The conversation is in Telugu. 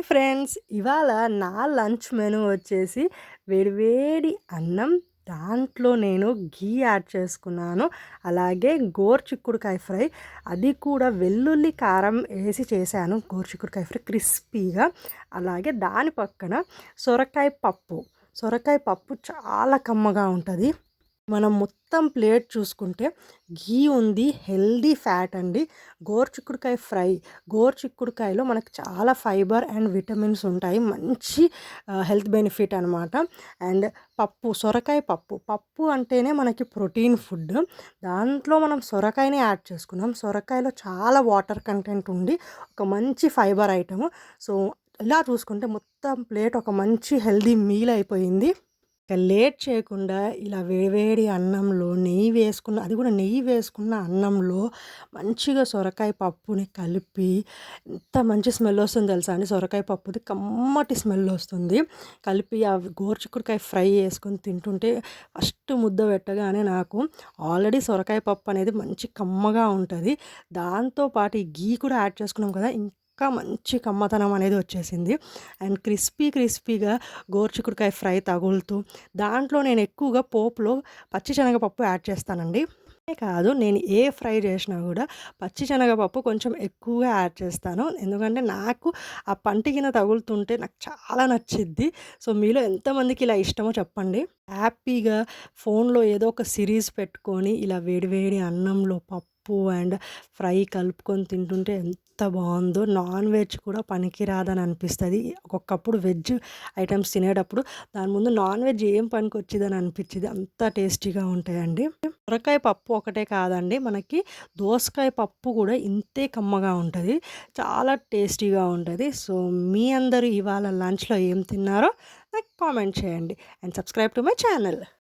Hi friends. ఇవాళ నా లంచ్ మెనూ వచ్చేసి వేడివేడి అన్నం దాంట్లో నేను ఘీ యాడ్ చేసుకున్నాను. అలాగే గోర్చిక్కుడుకాయ ఫ్రై అది కూడా వెల్లుల్లి కారం వేసి చేశాను. గోర్చిక్కుడుకాయ ఫ్రై క్రిస్పీగా. అలాగే దాని పక్కన సొరకాయ పప్పు. సొరకాయ పప్పు చాలా కమ్మగా ఉంటుంది. మనం మొత్తం ప్లేట్ చూసుకుంటే ఘీ ఉంది హెల్దీ ఫ్యాట్ అండి. గోరుచిక్కుడుకాయ ఫ్రై గోరుచిక్కుడుకాయలో మనకు చాలా ఫైబర్ అండ్ విటమిన్స్ ఉంటాయి. మంచి హెల్త్ బెనిఫిట్ అనమాట అండ్ పప్పు సొరకాయ పప్పు. పప్పు అంటేనే మనకి ప్రోటీన్ ఫుడ్. దాంట్లో మనం సొరకాయని యాడ్ చేసుకున్నాం. సొరకాయలో చాలా వాటర్ కంటెంట్ ఉండి ఒక మంచి ఫైబర్ ఐటము. సో ఇలా చూసుకుంటే మొత్తం ప్లేట్ ఒక మంచి హెల్దీ మీల్ అయిపోయింది. ఇక లేట్ చేయకుండా ఇలా వేడివేడి అన్నంలో నెయ్యి వేసుకున్న అది కూడా నెయ్యి వేసుకున్న అన్నంలో మంచిగా సొరకాయ పప్పుని కలిపి ఎంత మంచి స్మెల్ వస్తుంది తెలుసా అండి? సొరకాయ పప్పుది కమ్మటి స్మెల్ వస్తుంది. కలిపి ఆ గోర్చిక్కుడికాయ ఫ్రై వేసుకొని తింటుంటే ఫస్ట్ ముద్ద పెట్టగానే నాకు ఆల్రెడీ సొరకాయ పప్పు అనేది మంచి కమ్మగా ఉంటుంది. దాంతోపాటు ఈ గీ కూడా యాడ్ చేసుకున్నాం కదా ఇంకా మంచి కమ్మతనం అనేది వచ్చేసింది. అండ్ క్రిస్పీ క్రిస్పీగా గోర్చికుడికాయ ఫ్రై తగులుతూ దాంట్లో నేను ఎక్కువగా పోపులో పచ్చిశనగపప్పు యాడ్ చేస్తానండి. కాదు నేను ఏ ఫ్రై చేసినా కూడా పచ్చి శనగపప్పు కొంచెం ఎక్కువగా యాడ్ చేస్తాను. ఎందుకంటే నాకు ఆ పంటికిన తగులుతుంటే నాకు చాలా నచ్చిద్ది. సో మీలో ఎంతమందికి ఇలా ఇష్టమో చెప్పండి. హ్యాపీగా ఫోన్లో ఏదో ఒక సిరీస్ పెట్టుకొని ఇలా వేడివేడి అన్నంలో పప్పు అండ్ ఫ్రై కలుపుకొని తింటుంటే ఎంత ఎంత బాగుందో నాన్ వెజ్ కూడా పనికిరాదని అనిపిస్తుంది ఒక్కొక్కప్పుడు వెజ్ ఐటమ్స్ తినేటప్పుడు దాని ముందు నాన్ వెజ్ ఏం పనికి వచ్చిందని అనిపించింది అంత టేస్టీగా ఉంటాయండి. సొరకాయ పప్పు ఒకటే కాదండి. మనకి దోసకాయ పప్పు కూడా ఇంతే కమ్మగా ఉంటుంది. చాలా టేస్టీగా ఉంటుంది. సో మీ అందరూ ఇవాళ లంచ్లో ఏం తిన్నారో నాకు కామెంట్ చేయండి. And subscribe to my channel.